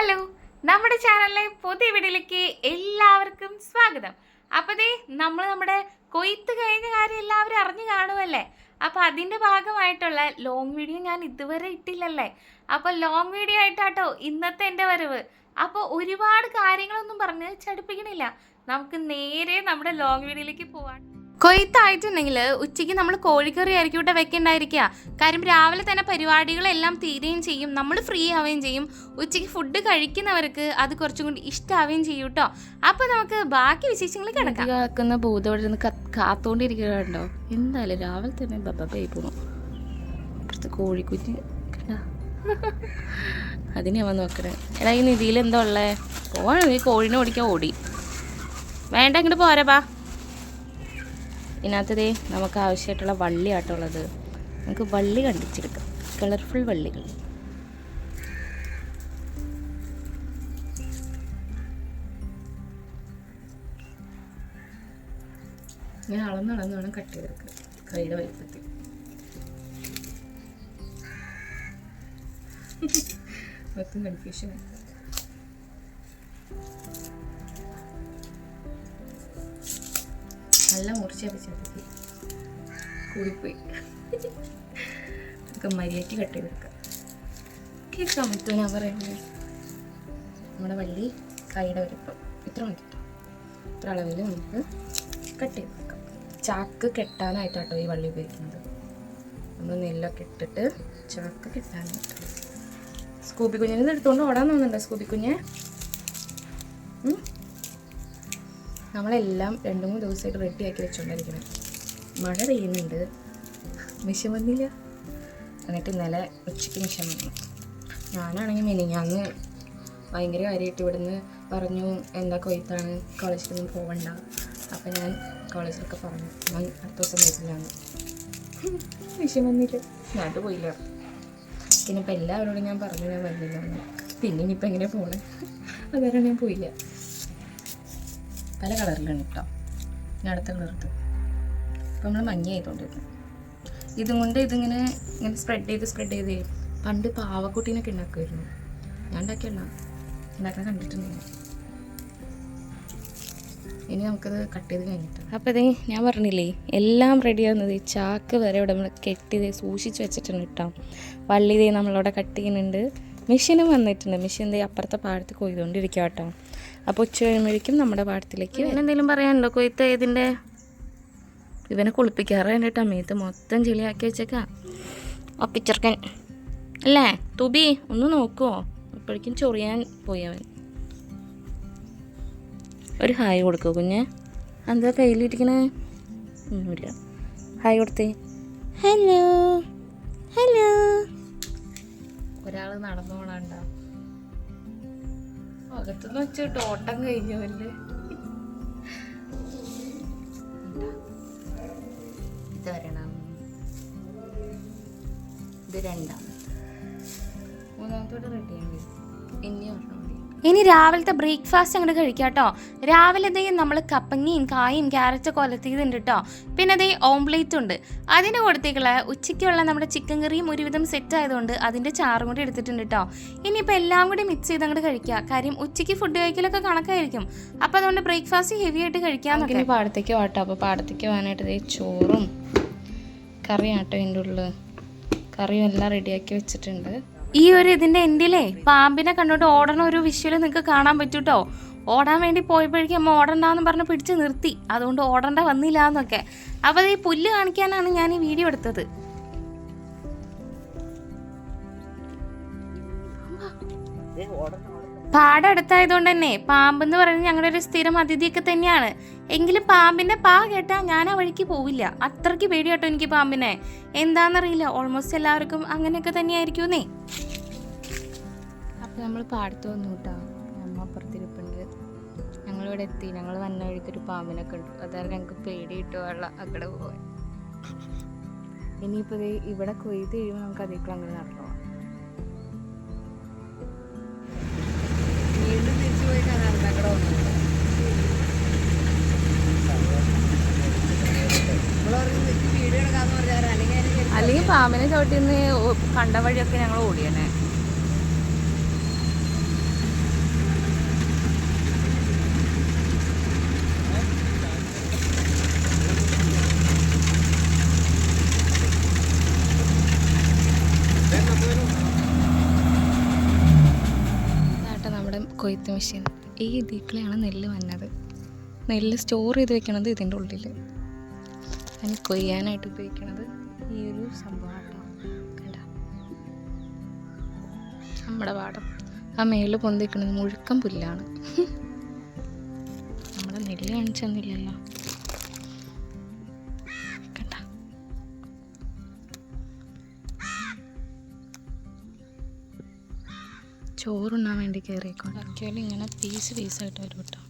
Hello നമ്മുടെ ചാനലിലെ പുതിയ വീഡിയോയിലേക്ക് എല്ലാവർക്കും സ്വാഗതം. അപ്പോൾ ദേ നമ്മൾ നമ്മുടെ കൊയ്ത്ത് കഴിഞ്ഞ കാര്യം എല്ലാവരും അറിഞ്ഞു കാണുമല്ലേ അപ്പോൾ അതിന്റെ ഭാഗമായിട്ടുള്ള ലോങ് വീഡിയോ ഞാൻ ഇതുവരെ ഇട്ടില്ലല്ലേ? അപ്പോൾ ലോങ് വീഡിയോ ആയിട്ടാട്ടോ ഇന്നത്തെ എന്റെ വരവ്. അപ്പോൾ ഒരുപാട് കാര്യങ്ങളൊന്നും പറഞ്ഞ് ചടിപ്പിക്കണില്ല. നമുക്ക് നേരെ നമ്മുടെ ലോങ് വീഡിയോയിലേക്ക് പോവാം കൊയ്ത്തായിട്ടുണ്ടെങ്കിൽ ഉച്ചയ്ക്ക് നമ്മൾ കോഴിക്കറി ആയിരിക്കും ഇവിടെ വെക്കണ്ടായിരിക്കുക. കാര്യം രാവിലെ തന്നെ പരിപാടികളെല്ലാം തീരുകയും ചെയ്യും. നമ്മൾ ഫ്രീ ആവുകയും ചെയ്യും. ഉച്ചയ്ക്ക് ഫുഡ് കഴിക്കുന്നവർക്ക് അത് കുറച്ചും കൂടി ഇഷ്ടമാവുകയും ചെയ്യും കേട്ടോ അപ്പോൾ നമുക്ക് ബാക്കി വിശേഷങ്ങൾ കിടക്കാം. കാക്കുന്ന കാത്തോണ്ടിരിക്കണ്ടോ എന്തായാലും രാവിലെ തന്നെ ബബ്ബായി പോണു. ഇപ്പുറത്തെ കോഴിക്കുഞ്ഞ്. അതിനെ അവൻ നോക്കണേ. എടാ ഈ നിധിയിൽ എന്താ ഉള്ളേ? പോവാണ് നീ കോഴിനെ ഓടിക്കാൻ ഓടി. വേണ്ട ഇങ്ങോട്ട് പോരാ ഇതിനകത്തതേ നമുക്ക് ആവശ്യമായിട്ടുള്ള വള്ളി ആട്ടുള്ളത് നമുക്ക് വള്ളി കണ്ടിച്ചെടുക്കാം. കളർഫുൾ വള്ളികൾ. ഇങ്ങനെ അളന്ന് അളന്ന് വേണം കട്ട് ചെയ്തെടുക്കുക കൈയുടെ വലിപ്പത്തിൽ. മൊത്തം കൺഫ്യൂഷൻ നല്ല മുറിച്ച് വെച്ചിട്ട് കൂടിപ്പോയി. നമുക്ക് മര്യാദയ്ക്ക് കട്ട് ചെയ്തെടുക്കാം. കേൾക്കാൻ പറ്റുമോ ഞാൻ പറയുന്നത്? നമ്മുടെ വള്ളി കൈയുടെ വലിപ്പം. ഇത്ര മതി ഇത്ര അളവിൽ നമുക്ക് കട്ട് വെക്കാം ചാക്ക് കെട്ടാനായിട്ടാട്ടോ ഈ വള്ളി ഉപയോഗിക്കുന്നത്. നമ്മൾ നെല്ലൊക്കെ ഇട്ടിട്ട് ചാക്ക് കെട്ടാനായിട്ട്. സ്കൂബി കുഞ്ഞിനെ എടുത്തുകൊണ്ട് ഓടാൻ തോന്നുന്നുണ്ടോ സ്കൂബി കുഞ്ഞെ? നമ്മളെല്ലാം രണ്ട് മൂന്ന് ദിവസമായിട്ട് ആക്കി വെച്ചുകൊണ്ടിരിക്കണം മഴ പെയ്യുന്നുണ്ട്. മിഷൻ വന്നില്ല എന്നിട്ട് ഇന്നലെ ഉച്ചയ്ക്ക് മിഷൻ വന്നു. ഞാനാണെങ്കിൽ മിനിഞ്ഞാന്ന് ഭയങ്കര കാര്യമായിട്ട് ഇവിടുന്ന് പറഞ്ഞു എന്താ കൊയ്ത്താണ്? കോളേജിലൊന്നും പോകണ്ട അപ്പം ഞാൻ കോളേജിലൊക്കെ പറഞ്ഞു. ഞാൻ അടുത്ത ദിവസം വീട്ടിലാണ് വിഷയം വന്നില്ല പോയില്ല. പിന്നെ ഇപ്പം എല്ലാവരോടും ഞാൻ പറഞ്ഞു ഞാൻ വരുന്നില്ല എന്ന് പിന്നെ ഇനിയിപ്പോൾ എങ്ങനെ പോണേ? അതുവരെ ഞാൻ പോയില്ല. പല കളറിലാണ് കേട്ടോ ഞാൻ അടുത്ത കളർത്ത് അപ്പോൾ നമ്മൾ മഞ്ഞ ആയതുകൊണ്ടിരുന്നു ഇതും കൊണ്ട് ഇതിങ്ങനെ ഇങ്ങനെ സ്പ്രെഡ് ചെയ്ത് സ്പ്രെഡ് ചെയ്ത് പണ്ട് പാവക്കുട്ടീനൊക്കെ ഉണ്ടാക്കുമായിരുന്നു ഞാൻ ഉണ്ടാക്കിയല്ല ഉണ്ടാക്കാൻ കണ്ടിട്ടുണ്ടെങ്കിൽ ഇനി നമുക്കത് കട്ട് ചെയ്ത് കഴിഞ്ഞിട്ട്. അപ്പോൾ ഇതേ ഞാൻ പറഞ്ഞില്ലേ എല്ലാം റെഡി ആവുന്നത് ഈ ചാക്ക് വരെ ഇവിടെ നമ്മൾ കെട്ടി സൂക്ഷിച്ച് വെച്ചിട്ടുണ്ട് കേട്ടോ വള്ളി ഇതേ നമ്മളവിടെ കട്ട് ചെയ്യുന്നുണ്ട്. മെഷീനും വന്നിട്ടുണ്ട്. മെഷീൻ ദേ അപ്പുറത്തെ പാടത്ത് കൊയ്തുകൊണ്ടിരിക്കുക കേട്ടോ അപ്പോൾ ഉച്ച കഴിയുമ്പോഴേക്കും നമ്മുടെ പാടത്തിലേക്ക് എന്തെങ്കിലും പറയാനുണ്ടോ? കൊയ്ത്ത് ഇതിന്റെ ഇവനെ കുളിപ്പിക്കാറ് കേട്ടോ മീത്ത് മൊത്തം ചെളിയാക്കി വെച്ചേക്കാം. ഒപ്പിച്ചെറുക്കൻ അല്ലേ? തുബി ഒന്ന് നോക്കുമോ അപ്പോഴേക്കും ചൊറിയാൻ പോയി അവൻ. ഒരു ഹായ് കൊടുക്കുമോ കുഞ്ഞ്. എന്താ കയ്യിലിരിക്കണേ? ഒന്നുമില്ല. ഹായ് കൊടുത്തേ. ഹലോ. ഹലോ. ഒരാൾ നടന്നു അകത്തുനിന്ന് വെച്ചിട്ട് ഓട്ടം കഴിഞ്ഞവല്ലേ ഇത് വരണം. ഇത് രണ്ടാമത്തെ. മൂന്നാമത്തോടെ റെഡിയാണ് ഇനി ഒരെണ്ണം. ഇനി രാവിലത്തെ ബ്രേക്ക്ഫാസ്റ്റ് അങ്ങോട്ട് കഴിക്കാം കേട്ടോ രാവിലെ ദേ നമ്മൾ കപ്പങ്ങയും കായും ക്യാരറ്റ് കൊലത്തിയതുണ്ട് കേട്ടോ പിന്നെ ദേ ഓംപ്ലേറ്റ് ഉണ്ട്. അതിന് കൊടുത്തേക്കുള്ള ഉച്ചയ്ക്കുള്ള നമ്മുടെ ചിക്കൻ കറിയും ഒരുവിധം സെറ്റ് ആയതുകൊണ്ട് അതിന്റെ ചാറും കൂടി എടുത്തിട്ടുണ്ട് കേട്ടോ ഇനിയിപ്പോൾ എല്ലാം കൂടി മിക്സ് ചെയ്ത് അങ്ങോട്ട് കഴിക്കുക കാര്യം ഉച്ചയ്ക്ക് ഫുഡ് കഴിക്കലൊക്കെ കണക്കായിരിക്കും. അപ്പോൾ അതുകൊണ്ട് ബ്രേക്ക്ഫാസ്റ്റ് ഹെവി ആയിട്ട് കഴിക്കാമെന്നൊക്കെ നോക്കി പാടത്തേക്ക് വാട്ടോ. അപ്പോൾ പാടത്തേക്ക് പോകാനായിട്ട് ദേ ചോറും കറിയാട്ടോ ഇതിന്റെ ഉള്ളിൽ കറിയും എല്ലാം റെഡിയാക്കി വെച്ചിട്ടുണ്ട്. ഈ ഒരു ഇതിന്റെ എൻഡിലേ പാമ്പിനെ കണ്ടോണ്ട് ഓടണ ഒരു വിഷ്വൽ നിങ്ങൾക്ക് കാണാൻ പറ്റൂട്ടോ? ഓടാൻ വേണ്ടി പോയപ്പോഴേക്കും അമ്മ ഓടണ്ടെന്ന് പറഞ്ഞ് പിടിച്ച് നിർത്തി. അതുകൊണ്ട് ഓടണ്ട വന്നില്ല എന്നൊക്കെ അപ്പോൾ ഈ പുല്ല് കാണിക്കാനാണ് ഞാൻ ഈ വീഡിയോ എടുത്തത്. പാടം അടുത്തായതുകൊണ്ട് തന്നെ പാമ്പ് എന്ന് പറയുന്നത് ഞങ്ങളുടെ ഒരു സ്ഥിരം അതിഥിയൊക്കെ തന്നെയാണ്. എങ്കിലും പാമ്പിന്റെ പാ കേട്ടാൽ ഞാൻ ആ വഴിക്ക് പോവില്ല. അത്രയ്ക്ക് പേടിയാട്ടോ എനിക്ക് പാമ്പിനെ. എന്താണെന്നറിയില്ല. ഓൾമോസ്റ്റ് എല്ലാവർക്കും അങ്ങനെയൊക്കെ തന്നെയായിരിക്കും അപ്പൊ നമ്മൾ പാടത്ത് വന്നു കേട്ടോ അമ്മ അപ്പുറത്തിരിപ്പുണ്ട്. ഞങ്ങളിവിടെ എത്തി. ഞങ്ങൾ വന്ന വഴിക്കൊരു പാമ്പിനെ കണ്ടു. അതായത് ഞങ്ങൾക്ക് പേടി കിട്ടുകയുള്ള അങ്ങടെ പോവാൻ. ഇനിയിപ്പോൾ ദേ ഇവിടെ കൊയ്ത് കഴിയുമ്പോൾ നമുക്ക് അതേക്കുള്ള അങ്ങനെ നടന്നു അവിടെ നിന്ന് കണ്ട വഴിയൊക്കെ ഞങ്ങൾ ഓടിയനെ. കൊയ്ത്ത് മെഷീൻ. ഈ ദീപ്പിലാണ് നെല്ല് വന്നത്. നെല്ല് സ്റ്റോർ ചെയ്ത് വെക്കണത് ഇതിന്റെ ഉള്ളിൽ അതിന് കൊയ്യാനായിട്ട് ഉപയോഗിക്കണത് ഈ ഒരു സംഭവമാണ്. നമ്മുടെ പാടം ആ മേളിൽ പൊന്തിക്കണത് മുഴുക്കം പുല്ലാണ്. നമ്മുടെ നെല്ല് കാണിച്ചെന്നില്ലല്ലോ ചോറുണ്ണാൻ വേണ്ടി കയറിയേക്കോട്ടെ ആക്ച്വലി ഇങ്ങനെ പീസ് പീസായിട്ട് വരും കേട്ടോ.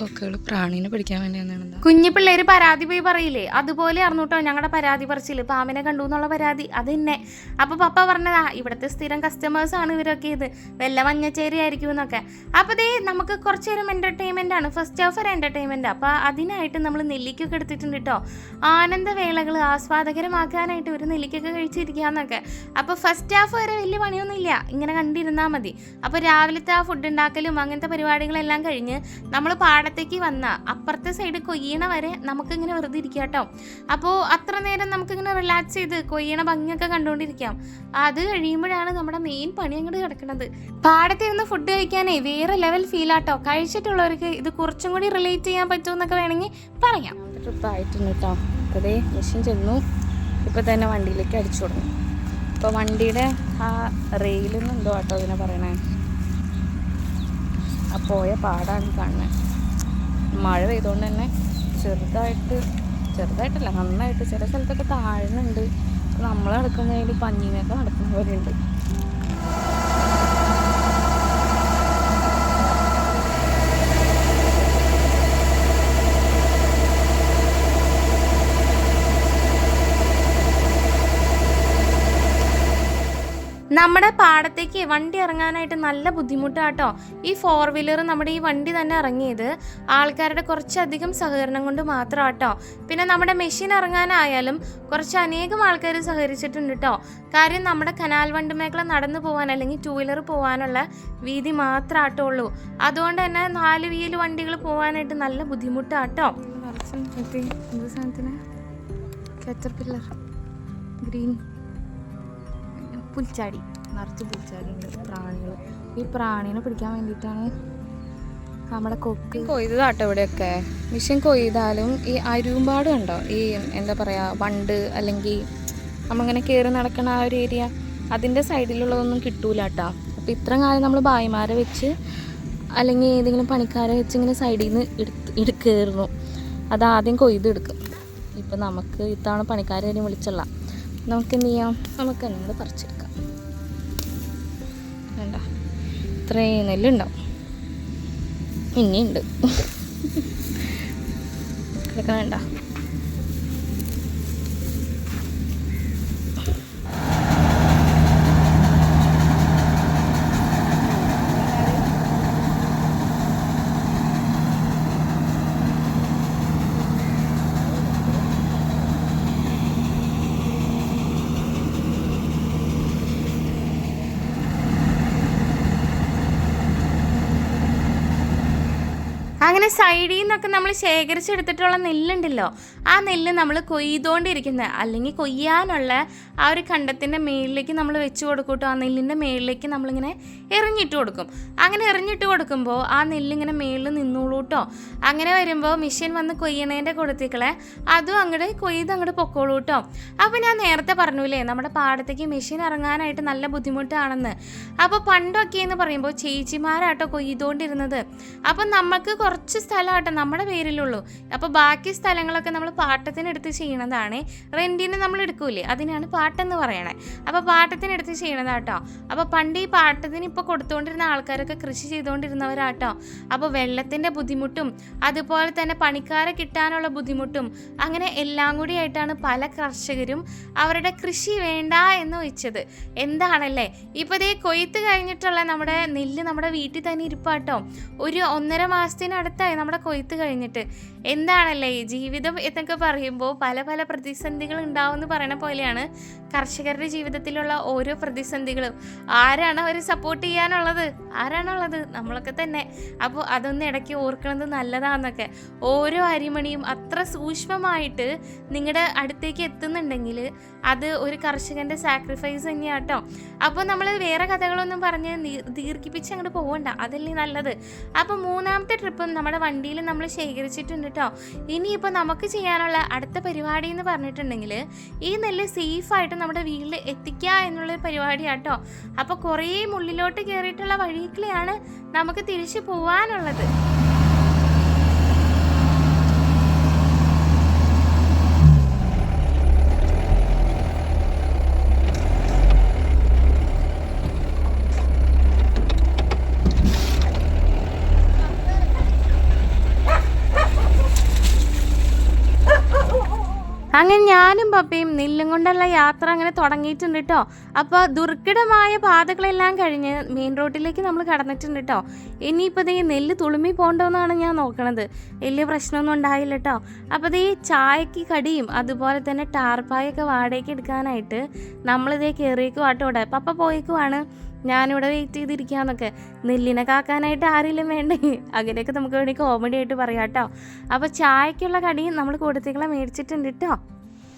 കൊക്കുകൾ പ്രാണീനെ പിടിക്കാൻ വേണ്ടി വന്നതാണ് കുഞ്ഞു പിള്ളേര് പരാതി പോയി പറയില്ലേ? അതുപോലെ കേട്ടോ ഞങ്ങളുടെ പരാതി പറിച്ചില്ല? പാമ്പിനെ കണ്ടു എന്നുള്ള പരാതി. അത് തന്നെ അപ്പൊ പപ്പ പറഞ്ഞതാ ഇവിടുത്തെ സ്ഥിരം കസ്റ്റമേഴ്സ് ആണ് ഇവരൊക്കെ ഇത്. വല്ല മഞ്ഞച്ചേരി ആയിരിക്കും എന്നൊക്കെ. അപ്പൊ ദേ നമുക്ക് കുറച്ച് നേരം എന്റർടൈൻമെന്റ് ആണ്. ഫസ്റ്റ് ഹാഫ് ഒരു എന്റർടൈൻമെന്റ് അപ്പൊ അതിനായിട്ട് നമ്മൾ നെല്ലിക്കൊക്കെ എടുത്തിട്ടുണ്ട് കേട്ടോ ആനന്ദവേളകൾ ആസ്വാദകരമാക്കാനായിട്ട് ഒരു നെല്ലിക്കൊക്കെ കഴിച്ചിരിക്കാന്നൊക്കെ. അപ്പൊ ഫസ്റ്റ് ഹാഫ് വരെ വലിയ പണിയൊന്നുമില്ല. ഇങ്ങനെ കണ്ടിരുന്നാൽ മതി. അപ്പൊ രാവിലത്തെ ആ ഫുഡ് ഉണ്ടാക്കലും അങ്ങനത്തെ പരിപാടികളെല്ലാം കഴിഞ്ഞ് നമ്മൾ പാടത്തേക്ക് വന്ന അപ്പുറത്തെ സൈഡ് കൊയ്യണ വരെ നമുക്കിങ്ങനെ വെറുതെ ഇരിക്കാം കേട്ടോ. അപ്പോൾ അത്ര നേരം നമുക്കിങ്ങനെ റിലാക്സ് ചെയ്ത് കൊയ്യണ ഭംഗിയൊക്കെ കണ്ടുകൊണ്ടിരിക്കാം. അത് കഴിയുമ്പോഴാണ് നമ്മുടെ മെയിൻ പണി അങ്ങോട്ട് കിടക്കുന്നത് പാടത്തിരുന്ന് ഫുഡ് കഴിക്കാനേ വേറെ ലെവൽ ഫീൽ ആട്ടോ. കഴിച്ചിട്ടുള്ളവർക്ക് ഇത് കുറച്ചും കൂടി റിലേറ്റ് ചെയ്യാൻ പറ്റുമെന്നൊക്കെ വേണമെങ്കിൽ പറയാം. ട്രിപ്പ് ആയിട്ടുണ്ട് കേട്ടോ. അതേ ചെന്നു. ഇപ്പൊ തന്നെ വണ്ടിയിലേക്ക് അടിച്ചു തുടങ്ങി. ഇപ്പോൾ വണ്ടിയുടെ ആ റെയിലിൽ നിന്ന് എന്തോ കേട്ടോ ഇതിനെ പറയണേ. ആ പോയ പാടാണ് കാണുന്നത് മഴ പെയ്തുകൊണ്ട് തന്നെ ചെറുതായിട്ട് ചെറുതായിട്ടല്ല നന്നായിട്ട് ചില സ്ഥലത്തൊക്കെ താഴ്ന്നുണ്ട്. നമ്മൾ നടക്കുന്നതിൽ പഞ്ഞിനൊക്കെ നടക്കുന്ന പോലെ നമ്മുടെ പാടത്തേക്ക് വണ്ടി ഇറങ്ങാനായിട്ട് നല്ല ബുദ്ധിമുട്ടാട്ടോ. ഈ ഫോർ വീലർ നമ്മുടെ ഈ വണ്ടി തന്നെ ഇറങ്ങിയത്. ആൾക്കാരുടെ കുറച്ചധികം സഹകരണം കൊണ്ട് മാത്രം മാത്രമാട്ടോ പിന്നെ നമ്മുടെ മെഷീൻ ഇറങ്ങാനായാലും കുറച്ച് അനേകം ആൾക്കാർ സഹകരിച്ചിട്ടുണ്ട് കേട്ടോ കാര്യം നമ്മുടെ കനാൽ വണ്ടി മേഖല നടന്നു പോകാൻ അല്ലെങ്കിൽ ടൂ വീലർ പോകാനുള്ള വീതി മാത്രമാട്ടോ ഉള്ളൂ. അതുകൊണ്ട് തന്നെ നാല് വീൽ വണ്ടികൾ പോകാനായിട്ട് നല്ല ബുദ്ധിമുട്ടാട്ടോ. സാധനത്തിന്? ഗ്രീൻ പുൽച്ചാടി നിറച്ച് പുൽച്ചാടിയുണ്ട് പ്രാണികൾ ഈ പ്രാണീനെ പിടിക്കാൻ വേണ്ടിയിട്ടാണ് നമ്മുടെ കൊക്ക് കൊയ്തതാട്ടോ ഇവിടെയൊക്കെ. മിഷൻ കൊയ്താലും ഈ അരുമ്പാട് കണ്ടോ? ഈ എന്താ പറയുക വണ്ട് അല്ലെങ്കിൽ നമ്മളിങ്ങനെ കയറി നടക്കണ ആ ഒരു ഏരിയ. അതിന്റെ സൈഡിലുള്ളതൊന്നും കിട്ടൂല കേട്ടോ അപ്പോൾ ഇത്ര കാലം നമ്മൾ ഭായിമാരെ വെച്ച് അല്ലെങ്കിൽ ഏതെങ്കിലും പണിക്കാരെ വെച്ച് ഇങ്ങനെ സൈഡിൽ നിന്ന് എടുത്ത് എടുക്കായിരുന്നു അത് ആദ്യം കൊയ്തെടുക്കും. ഇപ്പം നമുക്ക് ഇത്തവണ പണിക്കാരെ വിളിച്ചുള്ള നമുക്ക് എന്ത് ചെയ്യാം നമുക്ക് എന്നോട് പറിച്ചെടുക്കാം ഇത്രയും നെല്ലുണ്ടാവും. ഇനിയുണ്ട്. കേൾക്കണ വേണ്ട. അങ്ങനെ സൈഡിൽ നിന്നൊക്കെ നമ്മൾ ശേഖരിച്ചെടുത്തിട്ടുള്ള നെല്ലുണ്ടല്ലോ ആ നെല്ല് നമ്മൾ കൊയ്തുകൊണ്ടിരിക്കുന്നത് അല്ലെങ്കിൽ കൊയ്യാനുള്ള ആ ഒരു കണ്ടത്തിന്റെ മേളിലേക്ക് നമ്മൾ വെച്ച് കൊടുക്കൂട്ടോ. ആ നെല്ലിന്റെ മേളിലേക്ക് നമ്മളിങ്ങനെ എറിഞ്ഞിട്ട് കൊടുക്കും. അങ്ങനെ എറിഞ്ഞിട്ട് കൊടുക്കുമ്പോൾ ആ നെല്ലിങ്ങനെ മേളിൽ നിന്നോളൂട്ടോ അങ്ങനെ വരുമ്പോൾ മെഷീൻ വന്ന് കൊയ്യണേന്റെ കൊടുത്തിക്കളെ അതും അങ്ങോട്ട് കൊയ്ത് അങ്ങോട്ട് പൊക്കോളൂ കേട്ടോ അപ്പോൾ ഞാൻ നേരത്തെ പറഞ്ഞില്ലേ നമ്മുടെ പാടത്തേക്ക് മെഷീൻ ഇറങ്ങാനായിട്ട് നല്ല ബുദ്ധിമുട്ടാണെന്ന്. അപ്പോൾ പണ്ടൊക്കെ എന്ന് പറയുമ്പോൾ ചേച്ചിമാരാട്ടോ കൊയ്തുകൊണ്ടിരുന്നത് അപ്പം നമുക്ക് കുറച്ച് സ്ഥലമാട്ടോ നമ്മുടെ പേരിലുള്ളൂ. അപ്പോൾ ബാക്കി സ്ഥലങ്ങളൊക്കെ നമ്മൾ പാട്ടത്തിനെടുത്ത് ചെയ്യണതാണ്. റെന്റിന് നമ്മൾ എടുക്കൂലേ അതിനാണ് പാട്ടെന്ന് പറയണേ. അപ്പോൾ പാട്ടത്തിനെടുത്ത് ചെയ്യണതാട്ടോ. അപ്പോൾ പണ്ട് ഈ പാട്ടത്തിന് ഇപ്പോൾ കൊടുത്തുകൊണ്ടിരുന്ന ആൾക്കാരൊക്കെ കൃഷി ചെയ്തുകൊണ്ടിരുന്നവരാട്ടോ അപ്പോൾ വെള്ളത്തിന്റെ ബുദ്ധിമുട്ടും അതുപോലെ തന്നെ പണിക്കാരെ കിട്ടാനുള്ള ബുദ്ധിമുട്ടും അങ്ങനെ എല്ലാം കൂടി ആയിട്ടാണ് പല കർഷകരും അവരുടെ കൃഷി വേണ്ട എന്ന് വെച്ചത്. എന്താണല്ലേ? ഇപ്പോൾ ഇതേ കൊയ്ത്ത് കഴിഞ്ഞിട്ടുള്ള നമ്മുടെ നെല്ല് നമ്മുടെ വീട്ടിൽ തന്നെ ഇരിപ്പാട്ടോ. ഒരു ഒന്നര മാസത്തിനടുത്ത് കാലത്തായി നമ്മുടെ കൊയ്ത്ത് കഴിഞ്ഞിട്ട്. എന്താണല്ലേ ജീവിതം എന്നൊക്കെ പറയുമ്പോൾ പല പല പ്രതിസന്ധികൾ ഉണ്ടാവുമെന്ന് പറയണ പോലെയാണ് കർഷകരുടെ ജീവിതത്തിലുള്ള ഓരോ പ്രതിസന്ധികളും. ആരാണ് അവർ സപ്പോർട്ട് ചെയ്യാനുള്ളത്? ആരാണുള്ളത്? നമ്മളൊക്കെ തന്നെ. അപ്പോൾ അതൊന്നും ഇടയ്ക്ക് ഓർക്കണത് നല്ലതാണെന്നൊക്കെ ഓരോ അരിമണിയും അത്ര സൂക്ഷ്മമായിട്ട് നിങ്ങളുടെ അടുത്തേക്ക് എത്തുന്നുണ്ടെങ്കിൽ അത് ഒരു കർഷകന്റെ സാക്രിഫൈസ് തന്നെയാട്ടോ. അപ്പോൾ നമ്മൾ വേറെ കഥകളൊന്നും പറഞ്ഞ് ദീർഘിപ്പിച്ച് അങ്ങോട്ട് പോകണ്ട അതല്ലേ നല്ലത്. അപ്പോൾ മൂന്നാമത്തെ ട്രിപ്പും നമ്മുടെ വണ്ടിയിൽ നമ്മൾ ശേഖരിച്ചിട്ടുണ്ട് കേട്ടോ ഇനിയിപ്പോൾ നമുക്ക് ചെയ്യാനുള്ള അടുത്ത പരിപാടി എന്ന് പറഞ്ഞിട്ടുണ്ടെങ്കിൽ ഈ നെല്ല് സേഫായിട്ട് നമ്മുടെ വീട്ടിൽ എത്തിക്കുക എന്നുള്ളൊരു കേട്ടോ അപ്പോൾ കുറേ മുള്ളിലോട്ട് കയറിയിട്ടുള്ള വഴിയിലാണ് നമുക്ക് തിരിച്ചു പോവാനുള്ളത്. അങ്ങനെ ഞാനും പപ്പയും നെല്ലും കൊണ്ടുള്ള യാത്ര അങ്ങനെ തുടങ്ങിയിട്ടുണ്ട് കേട്ടോ അപ്പോൾ ദുർഘടമായ പാതകളെല്ലാം കഴിഞ്ഞ് മെയിൻ റോഡിലേക്ക് നമ്മൾ കടന്നിട്ടുണ്ട് കേട്ടോ ഇനിയിപ്പോൾ ദേ നെല്ല് തുളുമ്പി പോകണ്ടോന്നാണ് ഞാൻ നോക്കണത്. വലിയ പ്രശ്നമൊന്നും ഉണ്ടായില്ല കേട്ടോ അപ്പോൾ ദേ ചായക്ക് കടിയും അതുപോലെ തന്നെ ടാർപ്പായൊക്കെ വാടകയ്ക്ക് എടുക്കാനായിട്ട് നമ്മളിതേ കയറിയേക്കും ആട്ടോ ഇവിടെ പപ്പ പോയേക്കുവാണ്. ഞാനിവിടെ വെയിറ്റ് ചെയ്തിരിക്കാന്നൊക്കെ നെല്ലിനെ കാക്കാനായിട്ട് ആരെങ്കിലും വേണ്ടേ? അങ്ങനെയൊക്കെ നമുക്ക് വേണേ കോമഡി ആയിട്ട് പറയാം കേട്ടോ. അപ്പോൾ ചായക്കുള്ള കടിയും നമ്മൾ കൊടുത്തേക്കളെ മേടിച്ചിട്ടുണ്ട് കേട്ടോ.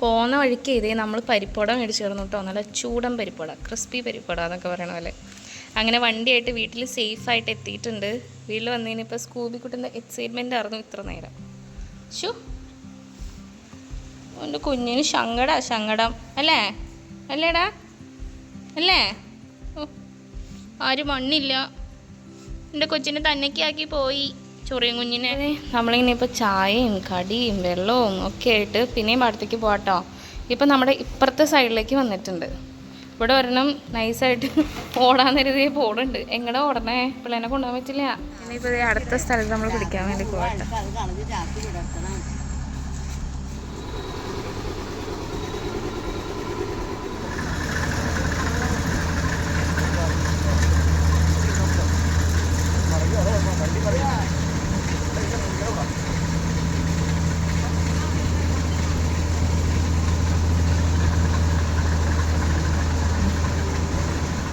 പോകുന്ന വഴിക്ക് ഇതേ നമ്മൾ പരിപ്പുട മേടിച്ചു തരുന്നു കേട്ടോ. നല്ല ചൂടൻ പരിപ്പുട ക്രിസ്പി പരിപ്പുട എന്നൊക്കെ പറയണ പോലെ. അങ്ങനെ വണ്ടിയായിട്ട് വീട്ടിൽ സേഫായിട്ട് എത്തിയിട്ടുണ്ട്. വീട്ടിൽ വന്നതിനിപ്പോൾ സ്കൂബിക്കുട്ടിന്റെ എക്സൈറ്റ്മെന്റ് ആയിരുന്നു ഇത്ര നേരം. ഷു എന്റെ കുഞ്ഞിന് ശങ്കട ശങ്കടം അല്ലേ? അല്ലേടാ? അല്ലേ? ആരും മണ്ണില്ല എന്റെ കൊച്ചിനെ തന്നേക്കാക്കി പോയി. ചൊറിയും കുഞ്ഞിനെ. നമ്മളിങ്ങനെ ഇപ്പോൾ ചായയും കടിയും വെള്ളവും ഒക്കെ ആയിട്ട് പിന്നെയും അടുത്തേക്ക് പോകട്ടോ ഇപ്പം നമ്മുടെ ഇപ്പുറത്തെ സൈഡിലേക്ക് വന്നിട്ടുണ്ട്. ഇവിടെ ഒരെണ്ണം നൈസായിട്ട് ഓടാൻ കരുതിയ പോടുണ്ട് എങ്ങടെ ഓടണേ? പിള്ളേനെ കൊണ്ടുപോകാൻ പറ്റില്ല. ഇനിയിപ്പോൾ അടുത്ത സ്ഥലത്ത് നമ്മൾ പിടിക്കാൻ വേണ്ടി പോകട്ടെ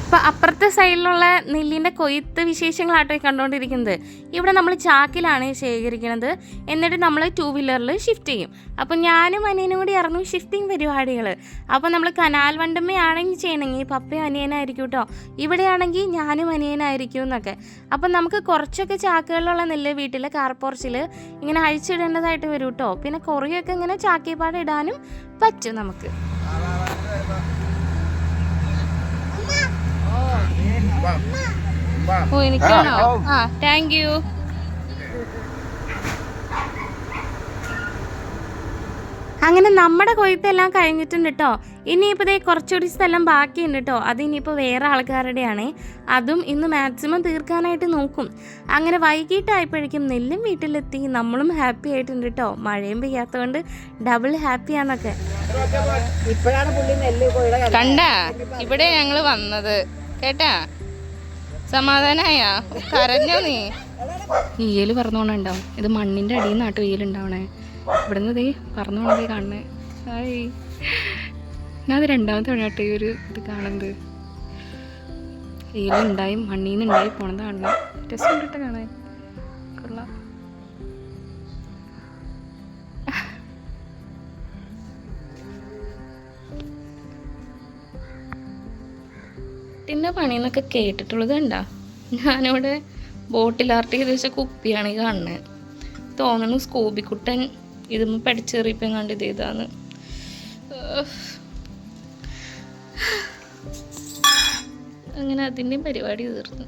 അപ്പോൾ അപ്പുറത്തെ സൈഡിലുള്ള നെല്ലിന്റെ കൊയ്ത്ത് വിശേഷങ്ങളാട്ടോ ഈ കണ്ടുകൊണ്ടിരിക്കുന്നത് ഇവിടെ നമ്മൾ ചാക്കിലാണ് ശേഖരിക്കുന്നത് എന്നിട്ട് നമ്മൾ ടൂ വീലറിൽ ഷിഫ്റ്റ് ചെയ്യും. അപ്പോൾ ഞാനും അനിയനും കൂടി ഇറങ്ങും ഷിഫ്റ്റിംഗ് പരിപാടികൾ അപ്പോൾ നമ്മൾ കനാൽ വണ്ടമ്മയാണെങ്കിൽ ചെയ്യണമെങ്കിൽ പപ്പയും അനിയനായിരിക്കും കേട്ടോ ഇവിടെയാണെങ്കിൽ ഞാനും അനിയനായിരിക്കും എന്നൊക്കെ. അപ്പം നമുക്ക് കുറച്ചൊക്കെ ചാക്കുകളിലുള്ള നെല്ല് വീട്ടിലെ കാർപോർച്ചിൽ ഇങ്ങനെ അഴിച്ചിടേണ്ടതായിട്ട് വരും കേട്ടോ പിന്നെ കുറേയൊക്കെ ഇങ്ങനെ ചാക്കിപ്പാട് ഇടാനും പറ്റും നമുക്ക്. ഓ എനിക്കാണോ ആ താങ്ക് യു അങ്ങനെ നമ്മുടെ കൊയ്ത്തെല്ലാം കഴിഞ്ഞിട്ടുണ്ട് കേട്ടോ ഇനിയിപ്പോൾ ദേ കുറച്ചുകൂടി സ്ഥലം ബാക്കിയുണ്ട് കേട്ടോ അത് ഇനിയിപ്പോൾ വേറെ ആൾക്കാരുടെയാണ് അതും ഇന്ന് മാക്സിമം തീർക്കാനായിട്ട് നോക്കും അങ്ങനെ വൈകിട്ടായപ്പോഴേക്കും നെല്ലും വീട്ടിലെത്തി നമ്മളും ഹാപ്പി ആയിട്ടുണ്ട് കേട്ടോ മഴയും പെയ്യാത്തതുകൊണ്ട് ഡബിൾ ഹാപ്പിയാന്നൊക്കെ കോഴിയുടെ കാര്യം കണ്ട ഇവിടെ ഞങ്ങൾ വന്നത് കേട്ടാ? സമാധാനായ? കരഞ്ഞോ നീ? ഈയൽ പറന്നുകൊണ്ടുണ്ടാവും ഇത് മണ്ണിന്റെ അടിയിൽ നിന്നാട്ടോ ഈയൽ ഉണ്ടാവണേ. ഇവിടുന്ന് ദേ പറന്നുകൊണ്ടേ കാണണേ. ഹായ്. ഞാൻ രണ്ടാമത്തെ വഴിയാട്ടോ ഈ ഒരു ഇത് കാണുന്നത്. ഈയലുണ്ടായി മണ്ണിൽ നിന്ന് ഉണ്ടായി പോണത് കാണണം ടെസ്റ്റ് കണ്ടിട്ട് കാണാൻ ബോട്ടിന്റെ പണിയെന്നൊക്കെ കേട്ടിട്ടുള്ളത് കണ്ടാ? ഞാനിവിടെ ബോട്ടിൽ ആർട്ട് ചെയ്ത് വെച്ച കുപ്പിയാണ് ഈ കാണുന്നത് തോന്നുന്നു സ്കൂബിക്കുട്ടൻ ഇതും പഠിച്ചെറിയിപ്പം കണ്ട് ഇത് ഇതാന്ന് അങ്ങനെ അതിന്റെയും പരിപാടി തീർന്നു.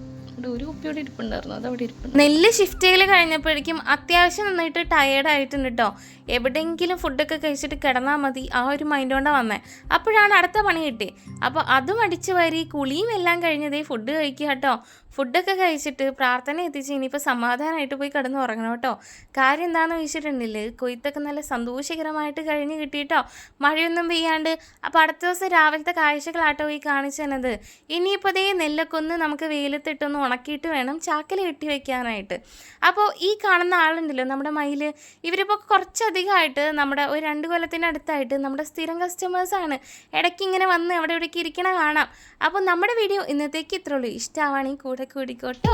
ഒരു കുപ്പിയോടെ ഇരിപ്പുണ്ടായിരുന്നു. അത് അവിടെ ഇരിപ്പുണ്ട്. നെല്ല് ഷിഫ്റ്റ് ചെയ്യൽ കഴിഞ്ഞപ്പോഴേക്കും അത്യാവശ്യം നന്നായിട്ട് ടയേർഡ് ആയിട്ടുണ്ട് കേട്ടോ എവിടെയെങ്കിലും ഫുഡൊക്കെ കഴിച്ചിട്ട് കിടന്നാൽ മതി. ആ ഒരു മൈൻഡ് കൊണ്ടാണ് വന്നേ. അപ്പോഴാണ് അടുത്ത പണി കിട്ടി അപ്പോൾ അതും അടിച്ചു വരി കുളിയും എല്ലാം കഴിഞ്ഞതേ ഫുഡ് കഴിക്കുക കേട്ടോ ഫുഡൊക്കെ കഴിച്ചിട്ട് പ്രാർത്ഥന എത്തിച്ച് ഇനിയിപ്പോൾ സമാധാനമായിട്ട് പോയി കിടന്ന് ഉറങ്ങണം കേട്ടോ. കാര്യം എന്താണെന്ന് ചോദിച്ചിട്ടുണ്ടെങ്കിൽ കൊയ്ത്തൊക്കെ നല്ല സന്തോഷകരമായിട്ട് കഴിഞ്ഞ് കിട്ടിയിട്ടോ. മഴയൊന്നും പെയ്യാണ്ട്. അപ്പോൾ അടുത്ത ദിവസം രാവിലത്തെ കാഴ്ചകളാട്ടോ ഈ കാണിച്ചു തന്നത്. ഇനിയിപ്പോൾ ദേ നെല്ലൊക്കെ ഒന്ന് നമുക്ക് വെയിലത്തിട്ടൊന്ന് ഉണക്കിയിട്ട് വേണം ചാക്കിൽ കെട്ടി വെക്കാനായിട്ട്. അപ്പോൾ ഈ കാണുന്ന ആളുണ്ടല്ലോ നമ്മുടെ മയിൽ ഇവരിപ്പോൾ കുറച്ചധികമായിട്ട് നമ്മുടെ ഒരു രണ്ട് കൊല്ലത്തിനടുത്തായിട്ട് നമ്മുടെ സ്ഥിരം കസ്റ്റമേഴ്സാണ് ഇടയ്ക്ക് ഇങ്ങനെ വന്ന് അവിടെ ഇവിടേക്ക് ഇരിക്കണ കാണാം. അപ്പോൾ നമ്മുടെ വീഡിയോ ഇന്നത്തേക്ക് ഇത്രയുള്ളൂ. ഇഷ്ടമാണെങ്കിൽ കൂടെ കൂടിക്കോട്ടോ.